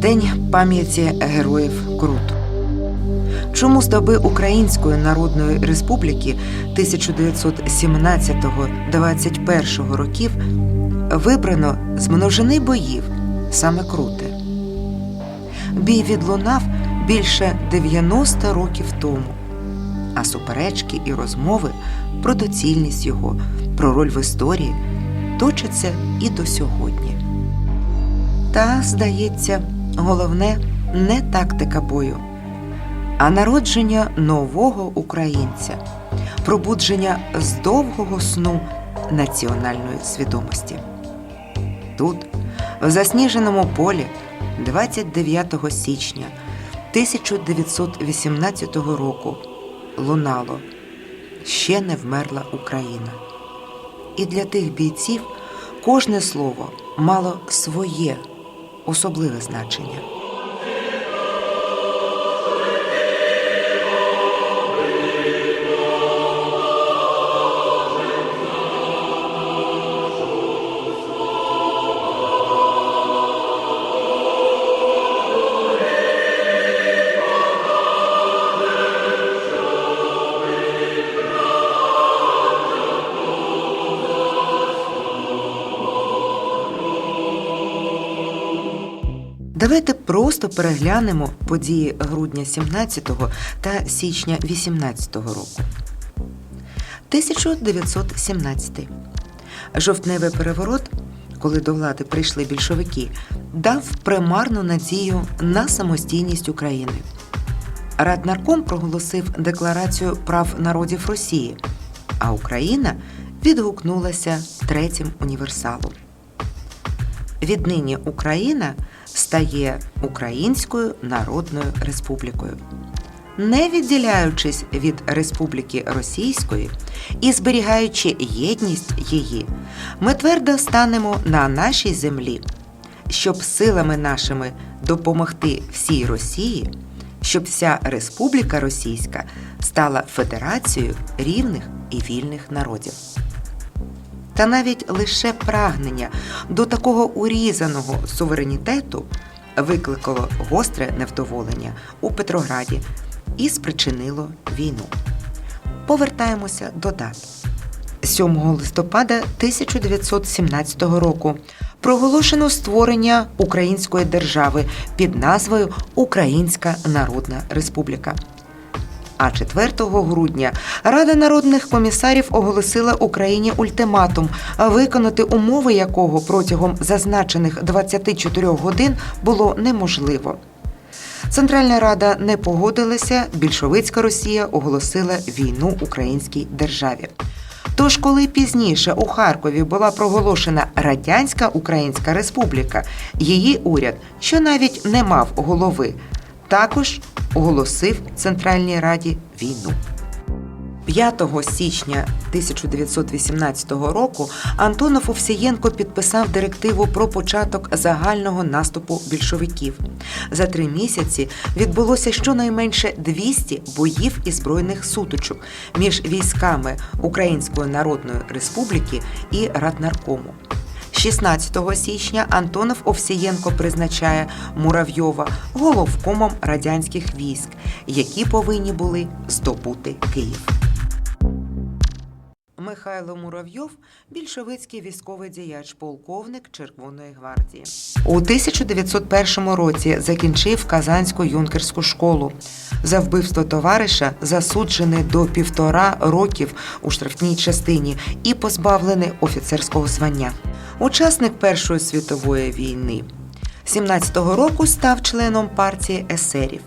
День пам'яті героїв Крут. Чому з доби Української Народної Республіки 1917-21 років вибрано з множини боїв саме Крути? Бій відлунав більше 90 років тому, а суперечки і розмови про доцільність його, про роль в історії точаться і до сьогодні. Та, здається, головне не тактика бою, а народження нового українця, пробудження з довгого сну національної свідомості. Тут, в засніженому полі, 29 січня 1918 року лунало ще не вмерла Україна. І для тих бійців кожне слово мало своє особливе значення. Давайте просто переглянемо події грудня 17 та січня 18 року. 1917. Жовтневий переворот, коли до влади прийшли більшовики, дав примарну надію на самостійність України. Раднарком проголосив Декларацію прав народів Росії, а Україна відгукнулася третім універсалом. Віднині Україна стає Українською Народною Республікою. Не відділяючись від Республіки Російської і зберігаючи єдність її, ми твердо станемо на нашій землі, щоб силами нашими допомогти всій Росії, щоб вся Республіка Російська стала федерацією рівних і вільних народів. Та навіть лише прагнення до такого урізаного суверенітету викликало гостре невдоволення у Петрограді і спричинило війну. Повертаємося до дат. 7 листопада 1917 року проголошено створення Української держави під назвою Українська Народна Республіка. А 4 грудня Рада народних комісарів оголосила Україні ультиматум, виконати умови якого протягом зазначених 24 годин було неможливо. Центральна Рада не погодилася, більшовицька Росія оголосила війну українській державі. Тож, коли пізніше у Харкові була проголошена Радянська Українська Республіка, її уряд, що навіть не мав голови, також оголосив Центральній Раді війну. 5 січня 1918 року Антонов Овсієнко підписав директиву про початок загального наступу більшовиків. За три місяці відбулося щонайменше 200 боїв і збройних сутичок між військами Української Народної Республіки і Раднаркому. 16 січня Антонов Овсієнко призначає Муравйова головкомом радянських військ, які повинні були здобути Київ. Михайло Муравйов більшовицький військовий діяч, полковник Червоної гвардії. У 1901 році закінчив Казанську юнкерську школу. За вбивство товариша засуджений до півтора років у штрафній частині і позбавлений офіцерського звання. Учасник Першої світової війни. 17-го року став членом партії есерів.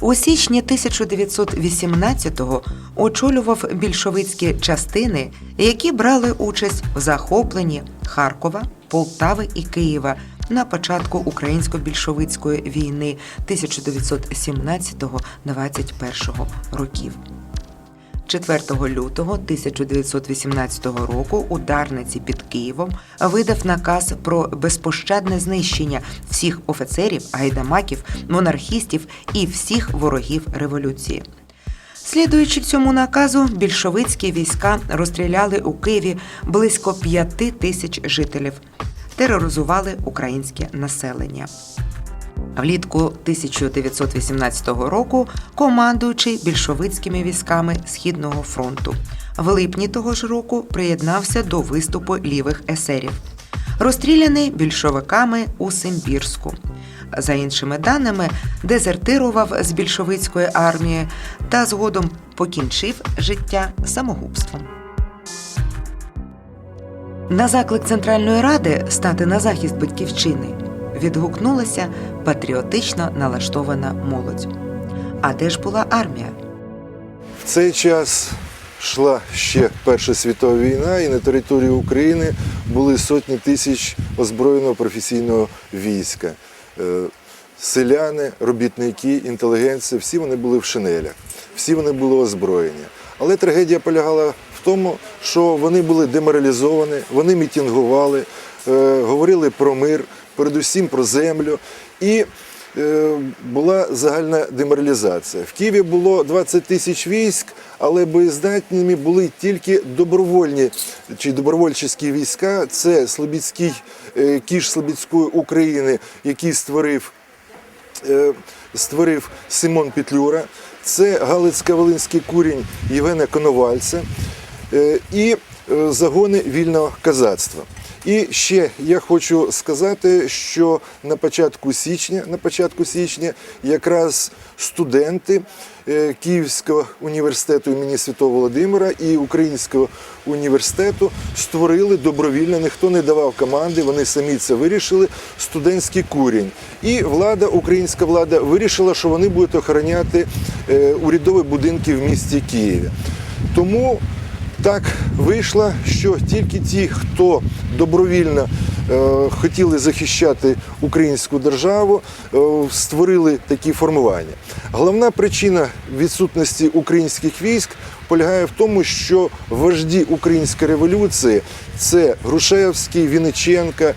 У січні 1918-го очолював більшовицькі частини, які брали участь в захопленні Харкова, Полтави і Києва на початку українсько-більшовицької війни 1917-21 років. 4 лютого 1918 року у Дарниці під Києвом видав наказ про безпощадне знищення всіх офіцерів, гайдамаків, монархістів і всіх ворогів революції. Слідуючи цьому наказу, більшовицькі війська розстріляли у Києві близько п'яти тисяч жителів, тероризували українське населення. Влітку 1918 року командуючий більшовицькими військами Східного фронту. В липні того ж року приєднався до виступу лівих есерів. Розстріляний більшовиками у Симбірську. За іншими даними, дезертирував з більшовицької армії та згодом покінчив життя самогубством. На заклик Центральної Ради стати на захист батьківщини відгукнулася патріотично налаштована молодь. А де ж була армія? В цей час йшла ще Перша світова війна, і на території України були сотні тисяч озброєного професійного війська. Е, Селяни, робітники, інтелігенція, всі вони були в шинелях, всі вони були озброєні. Але трагедія полягала в тому, що вони були деморалізовані, вони мітингували, е, говорили про мир, передусім про землю. І е, була загальна деморалізація. В Києві було 20 тисяч військ, але боєздатними були тільки добровольні чи добровольчі війська. Це Слобідський е, кіш Слобідської України, який створив е, створив Симон Петлюра, це Галицько-Волинський курінь Євгена Коновальця і загони вільного казацтва. І ще я хочу сказати, що на початку січня, на початку січня якраз студенти е, Київського університету імені Святого Володимира і Українського університету створили добровільно, ніхто не давав команди, вони самі це вирішили. Студентський курінь. І влада, українська влада, вирішила, що вони будуть охороняти е, урядові будинки в місті Києві. Тому так вийшло, що тільки ті, хто добровільно е, хотіли захищати українську державу, е, створили такі формування. Головна причина відсутності українських військ полягає в тому, що вожді української революції це Грушевський, Вінниченка.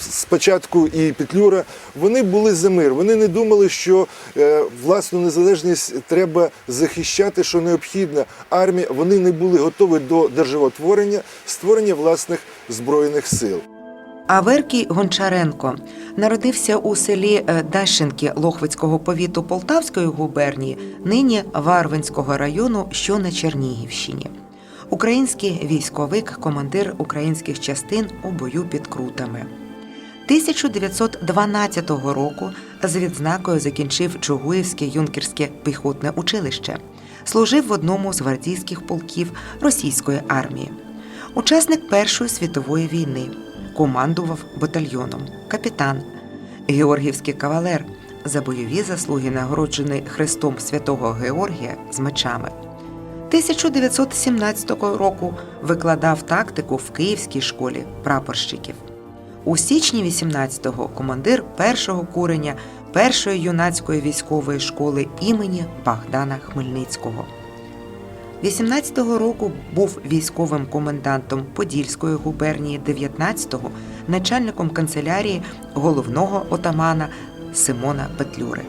Спочатку і Петлюра, вони були за мир. Вони не думали, що е, власну незалежність треба захищати, що необхідна армія. Вони не були готові до державотворення, створення власних збройних сил. Аверкій Гончаренко народився у селі е, Дащенки Лохвицького повіту Полтавської губернії, нині Варвинського району, що на Чернігівщині. Український військовик, командир українських частин у бою під Крутами. 1912 року з відзнакою закінчив Чугуївське юнкерське піхотне училище. Служив в одному з гвардійських полків російської армії. Учасник Першої світової війни. Командував батальйоном. Капітан. Георгівський кавалер. За бойові заслуги нагороджений Хрестом Святого Георгія з мечами. 1917 року викладав тактику в Київській школі прапорщиків. У січні 18-го командир першого куреня першої юнацької військової школи імені Богдана Хмельницького. 18-го року був військовим комендантом Подільської губернії 19-го, начальником канцелярії головного отамана Симона Петлюри.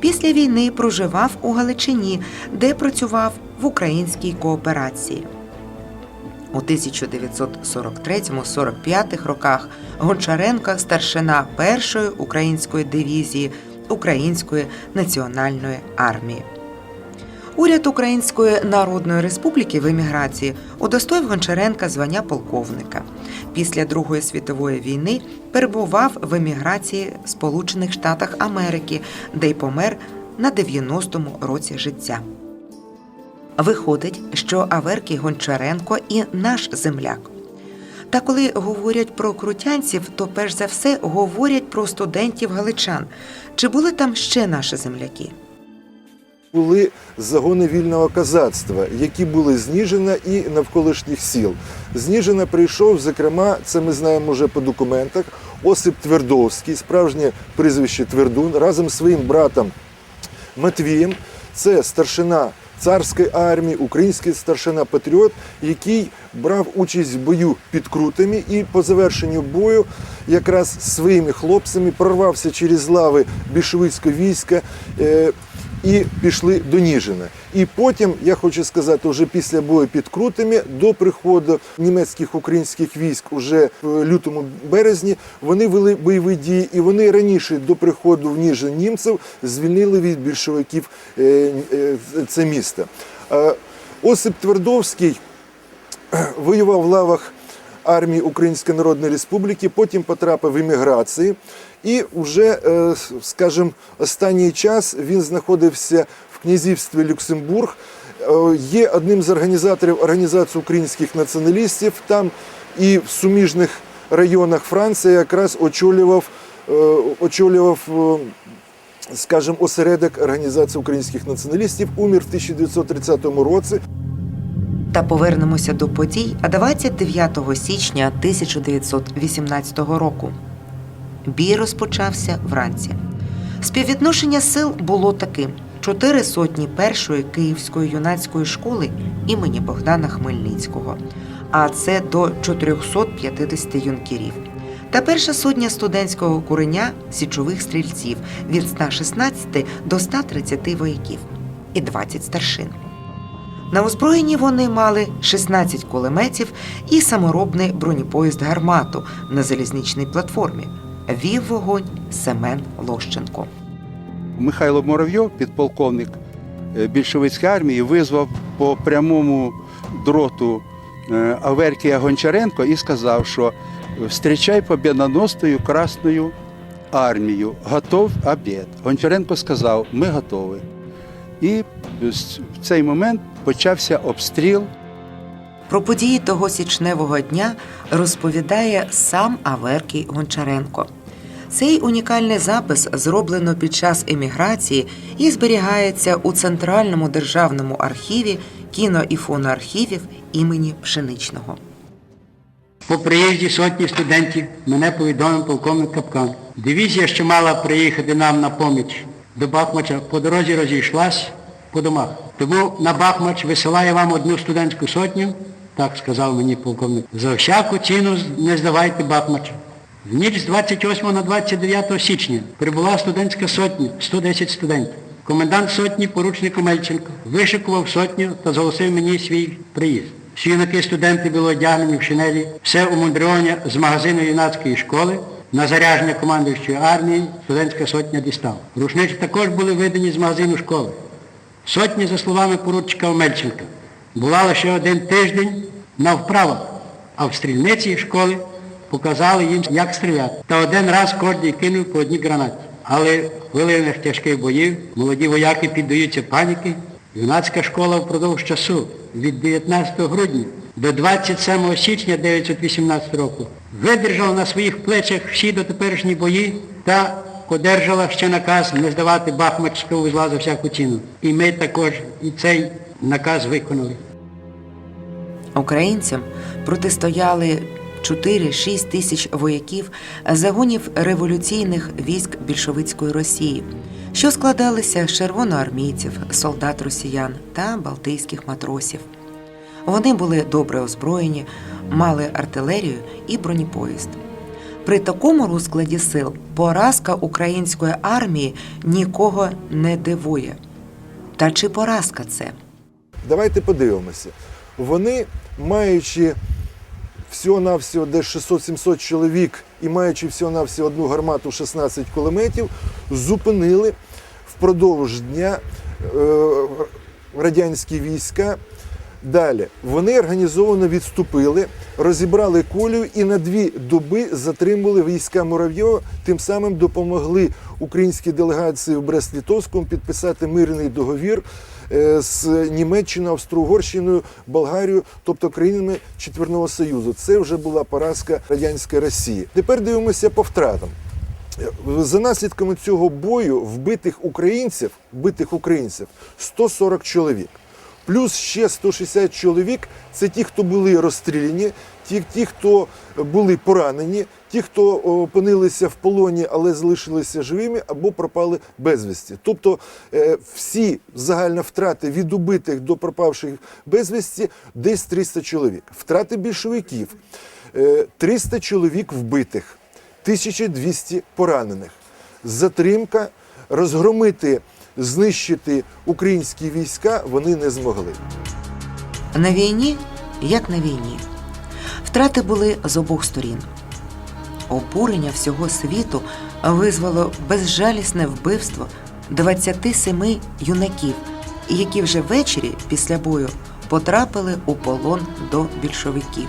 Після війни проживав у Галичині, де працював в українській кооперації. У 1943-45 роках Гончаренко старшина першої української дивізії Української національної армії. Уряд Української Народної Республіки в еміграції удостоїв Гончаренка звання полковника. Після Другої світової війни перебував в еміграції в Сполучених Штатах Америки, де й помер на 90-му році життя. Виходить, що Аверкій Гончаренко і наш земляк. Та коли говорять про крутянців, то перш за все говорять про студентів галичан. Чи були там ще наші земляки? Були загони вільного казацтва, які були з Ніжина і навколишніх сіл. З Ніжина прийшов, зокрема, це ми знаємо вже по документах, Осип Твердовський, справжнє прізвище Твердун, разом з своїм братом Матвієм. Це старшина царської армії, український старшина патріот, який брав участь в бою під крутами і по завершенню бою якраз своїми хлопцями прорвався через лави більшовицького війська. І пішли до Ніжина. І потім, я хочу сказати, вже після бою під Крутами, до приходу німецьких українських військ уже в лютому березні, вони вели бойові дії, і вони раніше до приходу в Ніжин німців звільнили від більшовиків е, е, це місто. Е, Осип Твердовський воював в лавах армії Української Народної Республіки, потім потрапив в еміграції. І вже, е, скажімо, останній час він знаходився в князівстві Люксембург. Е, Є одним з організаторів Організації українських націоналістів. Там і в суміжних районах Франції якраз очолював, е, очолював скажімо, осередок Організації українських націоналістів. Умір в 1930 році. Та повернемося до подій 29 січня 1918 року. Бій розпочався вранці. Співвідношення сил було таким: чотири сотні першої київської юнацької школи імені Богдана Хмельницького, а це до 450 юнкерів. Та перша сотня студентського куреня січових стрільців від 116 до 130 вояків і 20 старшин. На озброєнні вони мали 16 кулеметів і саморобний бронепоїзд гармату на залізничній платформі. Вів вогонь Семен Лощенко. Михайло Моровйов, підполковник е, більшовицької армії, визвав по прямому дроту е, Аверкія Гончаренко і сказав, що «Встрічай побєдоносною Красною армію, готов обід. Гончаренко сказав, ми готові. І в цей момент почався обстріл Про події того січневого дня розповідає сам Аверкій Гончаренко. Цей унікальний запис зроблено під час еміграції і зберігається у Центральному державному архіві кіно і фоноархівів імені Пшеничного. По приїзді сотні студентів мене повідомив полковник Капкан. Дивізія, що мала приїхати нам на поміч до Бахмача, по дорозі розійшлась по домах. Тому на Бахмач висилає вам одну студентську сотню, так сказав мені полковник. За всяку ціну не здавайте Бахмача. В ніч з 28 на 29 січня прибула студентська сотня, 110 студентів. Комендант сотні, поручник Омельченко, вишикував сотню та зголосив мені свій приїзд. Всі юнаки студенти були одягнені в шинелі, все умудрення з магазину юнацької школи, на зарядження командуючої армії студентська сотня дістала. Рушнички також були видані з магазину школи. Сотня, за словами поручика Омельченка, була лише один тиждень на вправах, а в стрільниці школи показали їм, як стріляти. Та один раз кожен кинув по одній гранаті. Але в хвилинах тяжких боїв молоді вояки піддаються паніки. Юнацька школа впродовж часу від 19 грудня до 27 січня 1918 року видержала на своїх плечах всі дотеперішні бої та одержала ще наказ не здавати Бахмачського вузла за всяку ціну. І ми також і цей наказ виконали. Українцям протистояли 4-6 тисяч вояків загонів революційних військ більшовицької Росії, що складалися з червоноармійців, солдат росіян та балтійських матросів. Вони були добре озброєні, мали артилерію і бронепоїзд. При такому розкладі сил поразка української армії нікого не дивує. Та чи поразка це? Давайте подивимося. Вони, маючи всього-навсього десь 600-700 чоловік і маючи всього-навсього одну гармату 16 кулеметів, зупинили впродовж дня е, радянські війська. Далі вони організовано відступили, розібрали колію і на дві доби затримали війська Муравйова, тим самим допомогли українській делегації в Брест-Літовському підписати мирний договір е, з Німеччиною, Австро-Угорщиною, Болгарією, тобто країнами Четверного Союзу. Це вже була поразка радянської Росії. Тепер дивимося по втратам. За наслідками цього бою вбитих українців, вбитих українців 140 чоловік. Плюс ще 160 чоловік це ті, хто були розстріляні, ті, ті, хто були поранені, ті, хто опинилися в полоні, але залишилися живими або пропали безвісті. Тобто е, всі загальні втрати від убитих до пропавших безвісті десь 300 чоловік. Втрати більшовиків е, 300 чоловік вбитих. 1200 поранених. Затримка розгромити знищити українські війська вони не змогли. На війні, як на війні, втрати були з обох сторін. Обурення всього світу визвало безжалісне вбивство 27 юнаків, які вже ввечері після бою потрапили у полон до більшовиків.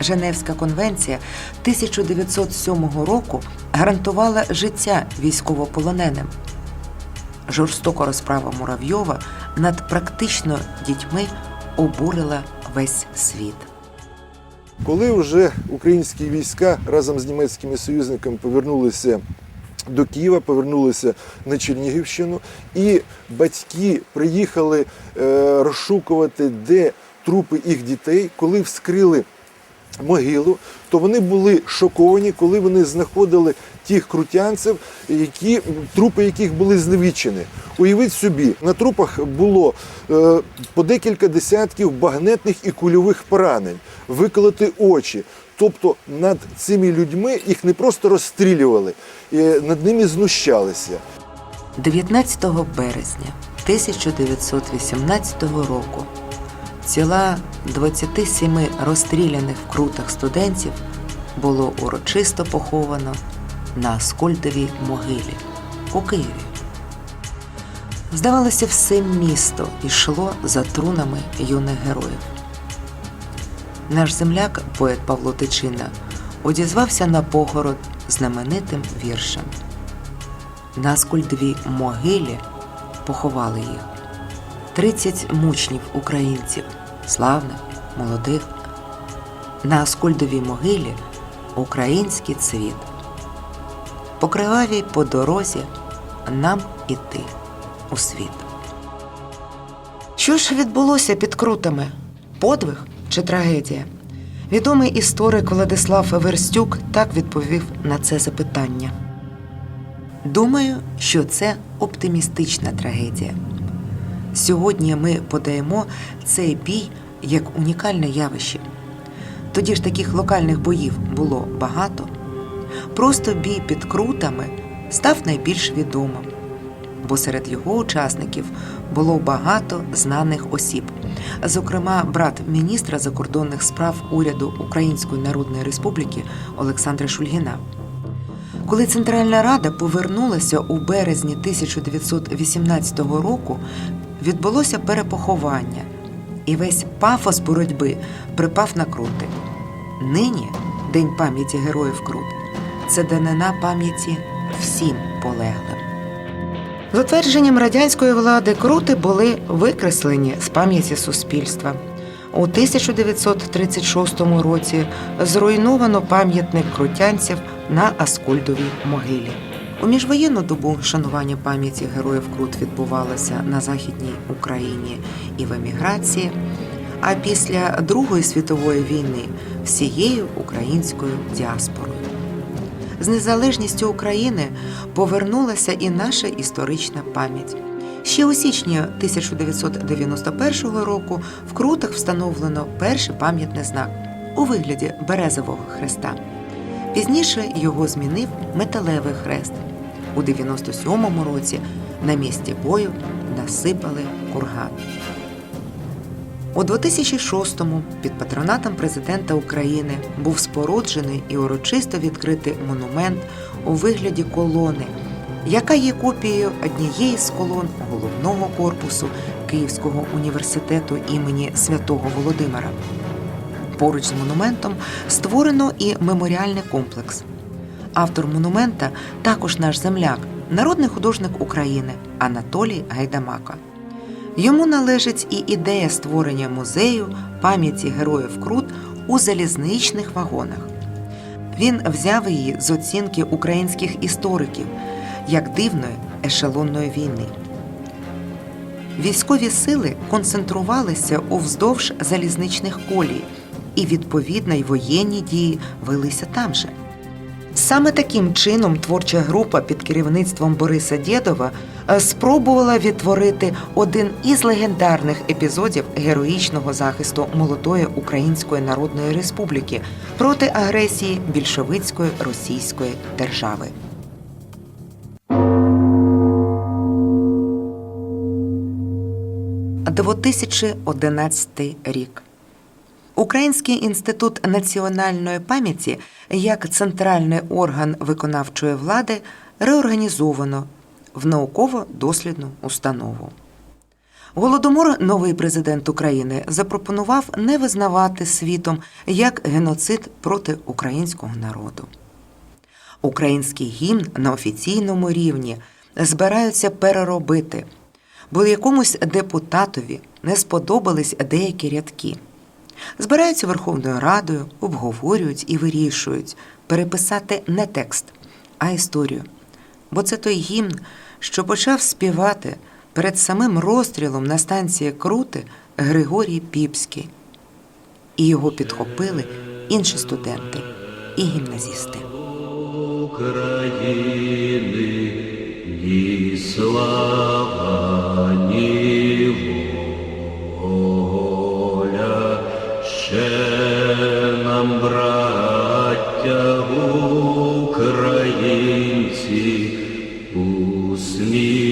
Женевська конвенція 1907 року гарантувала життя військовополоненим. Жорстока розправа Муравйова над практично дітьми обурила весь світ. Коли вже українські війська разом з німецькими союзниками повернулися до Києва, повернулися на Чернігівщину, і батьки приїхали е, розшукувати, де трупи їх дітей, коли вскрили могилу, то вони були шоковані, коли вони знаходили тих крутянців, які, трупи яких були зневічені. Уявіть собі, на трупах було е, по декілька десятків багнетних і кульових поранень, виколоти очі. Тобто над цими людьми їх не просто розстрілювали, е, над ними знущалися. 19 березня 1918 року тіла 27 розстріляних в крутах студентів було урочисто поховано на Аскольдовій могилі у Києві. Здавалося, все місто йшло за трунами юних героїв. Наш земляк, поет Павло Тичина, одізвався на погород знаменитим віршем. На Аскольдовій могилі поховали їх. 30 мучнів українців, славних, молодих. На Аскольдовій могилі український цвіт. По кривавій по дорозі нам іти у світ. Що ж відбулося під крутами? Подвиг чи трагедія? Відомий історик Владислав Верстюк так відповів на це запитання. Думаю, що це оптимістична трагедія. Сьогодні ми подаємо цей бій як унікальне явище. Тоді ж таких локальних боїв було багато. Просто бій під крутами став найбільш відомим, бо серед його учасників було багато знаних осіб, зокрема, брат міністра закордонних справ уряду Української Народної Республіки Олександра Шульгіна. Коли Центральна Рада повернулася у березні 1918 року, відбулося перепоховання, і весь пафос боротьби припав на крути. Нині День пам'яті героїв Крут це данина пам'яті всім полеглим. З утвердженням радянської влади крути були викреслені з пам'яті суспільства. У 1936 році зруйновано пам'ятник крутянців на Аскольдовій могилі. У міжвоєнну добу шанування пам'яті героїв Крут відбувалося на Західній Україні і в еміграції, а після Другої світової війни всією українською діаспорою. З незалежністю України повернулася і наша історична пам'ять. Ще у січні 1991 року в Крутах встановлено перший пам'ятний знак у вигляді березового хреста. Пізніше його змінив металевий хрест. У 97-му році на місці бою насипали курган. У 2006-му під патронатом президента України був споруджений і урочисто відкритий монумент у вигляді колони, яка є копією однієї з колон головного корпусу Київського університету імені святого Володимира. Поруч з монументом створено і меморіальний комплекс. Автор монумента також наш земляк, народний художник України Анатолій Гайдамака. Йому належить і ідея створення музею пам'яті героїв Крут у залізничних вагонах. Він взяв її з оцінки українських істориків як дивної ешелонної війни. Військові сили концентрувалися уздовж залізничних колій, і відповідно й воєнні дії велися там же. Саме таким чином творча група під керівництвом Бориса Дєдова е, спробувала відтворити один із легендарних епізодів героїчного захисту молодої Української Народної Республіки проти агресії більшовицької Російської держави. 2011 рік. Український інститут національної пам'яті як центральний орган виконавчої влади реорганізовано в науково-дослідну установу. Голодомор новий президент України запропонував не визнавати світом як геноцид проти українського народу. Український гімн на офіційному рівні збираються переробити, бо якомусь депутатові не сподобались деякі рядки. Збираються Верховною Радою, обговорюють і вирішують переписати не текст, а історію. Бо це той гімн, що почав співати перед самим розстрілом на станції Крути Григорій Піпський. І його підхопили інші студенти і гімназісти. України, ні слава, ні браття українці, усміх.